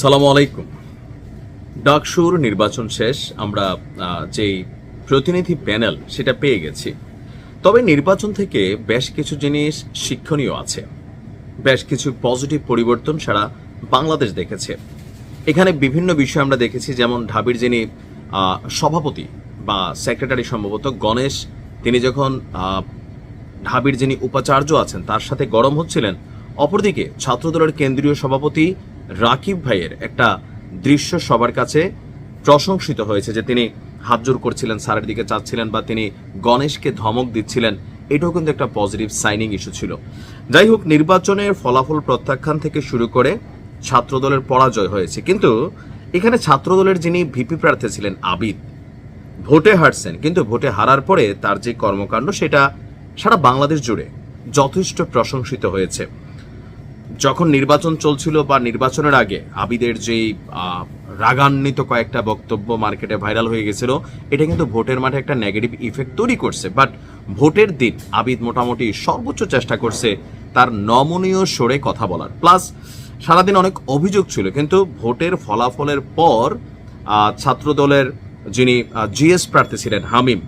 সালামু আলাইকুম। ডাকসুর নির্বাচন শেষ, আমরা যেই প্রতিনিধি প্যানেল, সেটা পেয়ে গেছি। তবে নির্বাচন থেকে বেশ কিছু জিনিস শিক্ষণীয় আছে। বেশ কিছু পজিটিভ পরিবর্তন সারা বাংলাদেশ দেখেছে। এখানে বিভিন্ন বিষয় আমরা দেখেছি, যেমন ঢাবির যিনি সভাপতি বা সেক্রেটারি সম্ভবত গণেশ, তিনি যখন ঢাবির যিনি উপাচার্য আছেন, তার সাথে গরম হচ্ছিলেন, অপরদিকে ছাত্রদলের কেন্দ্রীয় সভাপতি রাকিব ভাইয়ের একটা দৃশ্য সবার কাছে প্রশংসিত হয়েছে যে তিনি হাত জোর করছিলেন, স্যারের দিকে চাচ্ছিলেন বা তিনি গণেশকে ধমক দিচ্ছিলেন। এটাও কিন্তু একটা পজিটিভ সাইনিং ইস্যু ছিল। যাই হোক, নির্বাচনের ফলাফল প্রত্যাখ্যান থেকে শুরু করে ছাত্রদলের পরাজয় হয়েছে। কিন্তু এখানে ছাত্রদলের যিনি ভিপি প্রার্থী ছিলেন আবিদ, ভোটে হারছেন। কিন্তু ভোটে হারার পরে তার যে কর্মকাণ্ড, সেটা সারা বাংলাদেশ জুড়ে যথেষ্ট প্রশংসিত হয়েছে। যখন নির্বাচন চলছিল বা নির্বাচনের আগে আবিদের যেই রাগান্বিত কয়েকটা বক্তব্য মার্কেটে ভাইরাল হয়ে গেছিল, এটা কিন্তু ভোটের মাঠে একটা নেগেটিভ ইফেক্ট তৈরি করছে। বাট ভোটের দিন আবিদ মোটামুটি সর্বোচ্চ চেষ্টা করছে তার নমনীয় সরে কথা বলার। প্লাস সারাদিন অনেক অভিযোগ ছিল, কিন্তু ভোটের ফলাফলের পর ছাত্রদলের যিনি জিএস প্রার্থী ছিলেন, হামিম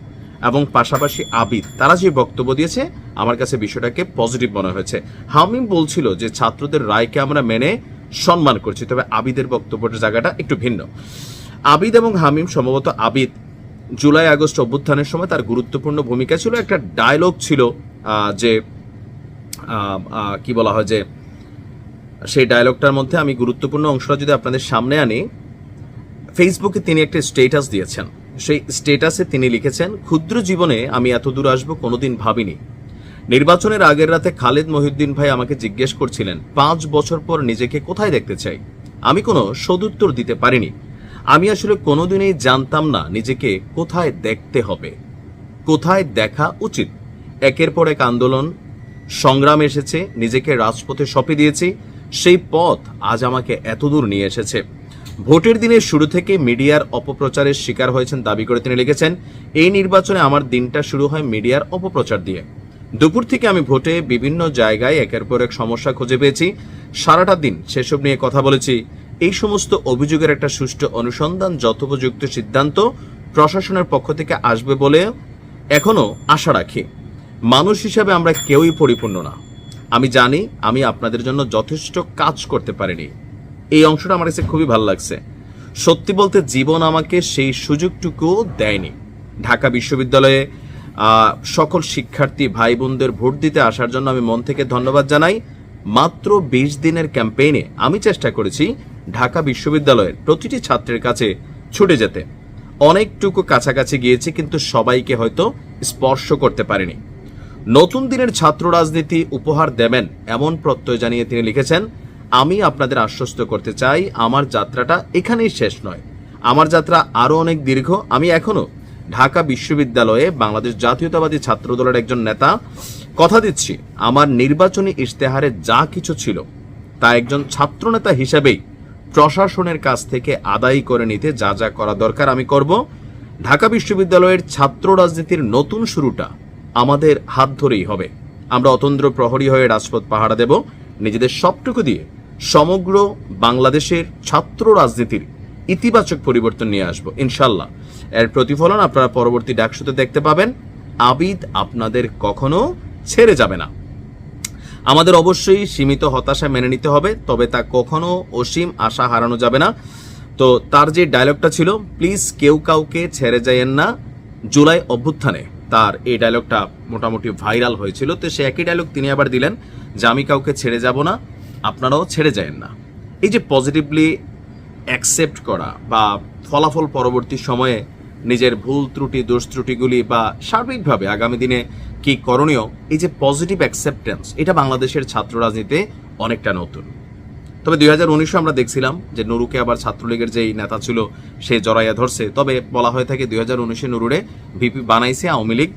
এবং পাশাপাশি আবিদ, তারা যে বক্তব্য দিয়েছে, আমার কাছে বিষয়টাকে পজিটিভ মনে হয়েছে। হামিম বলছিল যে ছাত্রদের রায়কে আমরা মেনে সম্মান করছি, তবে আবিদের বক্তব্যের জায়গাটা একটু ভিন্ন। আবিদ এবং হামিম সম্ভবত আবিদ জুলাই আগস্ট অভ্যুত্থানের সময় তার গুরুত্বপূর্ণ ভূমিকা ছিল, একটা ডায়লগ ছিল যে কি বলা হয় যে, সেই ডায়লগটার মধ্যে আমি গুরুত্বপূর্ণ অংশটা যদি আপনাদের সামনে আনি ফেসবুকে তিনি একটা স্টেটাস দিয়েছেন। সেই স্টেটাসে তিনি লিখেছেন, ক্ষুদ্র জীবনে আমি এত দূর আসব কোনোদিন ভাবিনি। নির্বাচনের আগের রাতে খালেদ মহিউদ্দিন ভাই আমাকে জিজ্ঞেস করছিলেন, পাঁচ বছর পর নিজেকে কোথায় দেখতে চাই? আমি কোনো সদুত্তর দিতে পারিনি। আমি আসলে কোনোদিনই জানতাম না নিজেকে কোথায় দেখতে হবে। কোথায় দেখা উচিত? একের পর এক আন্দোলন, সংগ্রাম এসেছে, নিজেকে রাজপথে সঁপে দিয়েছি। সেই পথ আজ আমাকে এতদূর নিয়ে এসেছে। ভোটের দিনের শুরু থেকে মিডিয়ার অপপ্রচারের শিকার হয়েছেন দাবি করে তিনি লিখেছেন, এই নির্বাচনে আমার দিনটা শুরু হয় মিডিয়ার অপপ্রচার দিয়ে। দুপুর থেকে আমি ভোটে বিভিন্ন জায়গায় একের পর এক সমস্যা খুঁজে পেয়েছি। সারাটা দিন সেসব নিয়ে কথা বলেছি। এই সমস্ত অভিযোগের একটা সুষ্ঠু অনুসন্ধান, যথোপযুক্ত সিদ্ধান্ত প্রশাসনের পক্ষ থেকে আসবে বলে এখনও আশা রাখি। মানুষ হিসাবে আমরা কেউই পরিপূর্ণ না। আমি জানি, আমি আপনাদের জন্য যথেষ্ট কাজ করতে পারিনি। এই অংশটা আমার কাছে খুবই ভালো লাগছে। সত্যি বলতে জীবন আমাকে সেই সুযোগটুকু দেয়নি। ঢাকা বিশ্ববিদ্যালয়ে সকল শিক্ষার্থী ভাই বোনদের ভোট দিতে আসার জন্য আমি মন থেকে ধন্যবাদ জানাই। মাত্র বিশ দিনের ক্যাম্পেইনে আমি চেষ্টা করেছি ঢাকা বিশ্ববিদ্যালয়ের প্রতিটি ছাত্রের কাছে ছুটে যেতে। অনেকটুকু কাছাকাছি গিয়েছি কিন্তু সবাইকে হয়তো স্পর্শ করতে পারিনি। নতুন দিনের ছাত্র রাজনীতি উপহার দেবেন এমন প্রত্যয় জানিয়ে তিনি লিখেছেন আমি আপনাদের আশ্বস্ত করতে চাই, আমার যাত্রাটা এখানেই শেষ নয়। আমার যাত্রা আরও অনেক দীর্ঘ। আমি এখনও ঢাকা বিশ্ববিদ্যালয়ে বাংলাদেশ জাতীয়তাবাদী ছাত্র দলের একজন নেতা। কথা দিচ্ছি, আমার নির্বাচনী ইশতেহারে যা কিছু ছিল, তা একজন ছাত্রনেতা হিসেবেই প্রশাসনের কাছ থেকে আদায় করে নিতে যা যা করা দরকার আমি করব। ঢাকা বিশ্ববিদ্যালয়ের ছাত্র রাজনীতির নতুন শুরুটা আমাদের হাত ধরেই হবে। আমরা অতন্দ্র প্রহরী হয়ে রাজপথ পাহারা দেব। নিজেদের সবটুকু দিয়ে সমগ্র বাংলাদেশের ছাত্র রাজনীতির ইতিবাচক পরিবর্তন নিয়ে আসব, ইনশাল্লাহ। এর প্রতিফলন আপনারা পরবর্তী ডাকসুতে দেখতে পাবেন। আবিদ আপনাদের কখনো ছেড়ে যাবে না। আমাদের অবশ্যই সীমিত হতাশা মেনে নিতে হবে, তবে তা কখনো অসীম আশা হারানো যাবে না। তো তার যে ডায়লগটা ছিল, প্লিজ কেউ কাউকে ছেড়ে যাইয়েন না। জুলাই অভ্যুত্থানে তার এই ডায়লগটা মোটামুটি ভাইরাল হয়েছিল। তো সে একই ডায়লগ তিনি আবার দিলেন যে, আমি কাউকে ছেড়ে যাব না। আপনারাও ছেড়ে যায়েন না। এই যে পজিটিভলি অ্যাকসেপ্ট করা বা ফলাফল পরবর্তী সময়ে নিজের ভুল ত্রুটি, দোষ ত্রুটিগুলি বা সার্বিকভাবে আগামী দিনে কি করণীয়, এই যে পজিটিভ অ্যাকসেপ্টেন্স এটা বাংলাদেশের ছাত্র রাজনীতিতে অনেকটা নতুন। তবে দুই হাজার উনিশে আমরা দেখছিলাম যে নুরুকে আবার ছাত্রলীগের যেই নেতা ছিল, সে জড়াইয়া ধরছে। তবে বলা হয়ে থাকে দুই হাজার উনিশে নুরুরে ভিপি বানাইছে আওয়ামী লীগ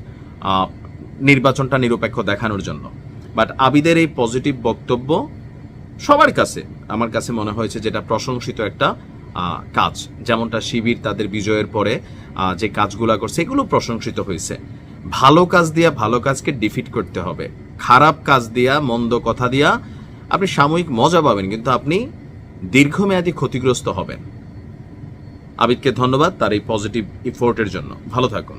নির্বাচনটা নিরপেক্ষ দেখানোর জন্য। বাট আবিদের এই পজিটিভ বক্তব্য সবার কাছে আমার কাছে মনে হয়েছে যেটা প্রশংসিত একটা কাজ। যেমনটা শিবির তাদের বিজয়ের পরে যে কাজগুলো করছে এগুলো প্রশংসিত হয়েছে। ভালো কাজ দিয়া ভালো কাজকে ডিফিট করতে হবে। খারাপ কাজ দিয়া, মন্দ কথা দিয়া আপনি সাময়িক মজা পাবেন, কিন্তু আপনি দীর্ঘমেয়াদী ক্ষতিগ্রস্ত হবেন। আবিদকে ধন্যবাদ তার এই পজিটিভ ইফোর্টের জন্য। ভালো থাকুন।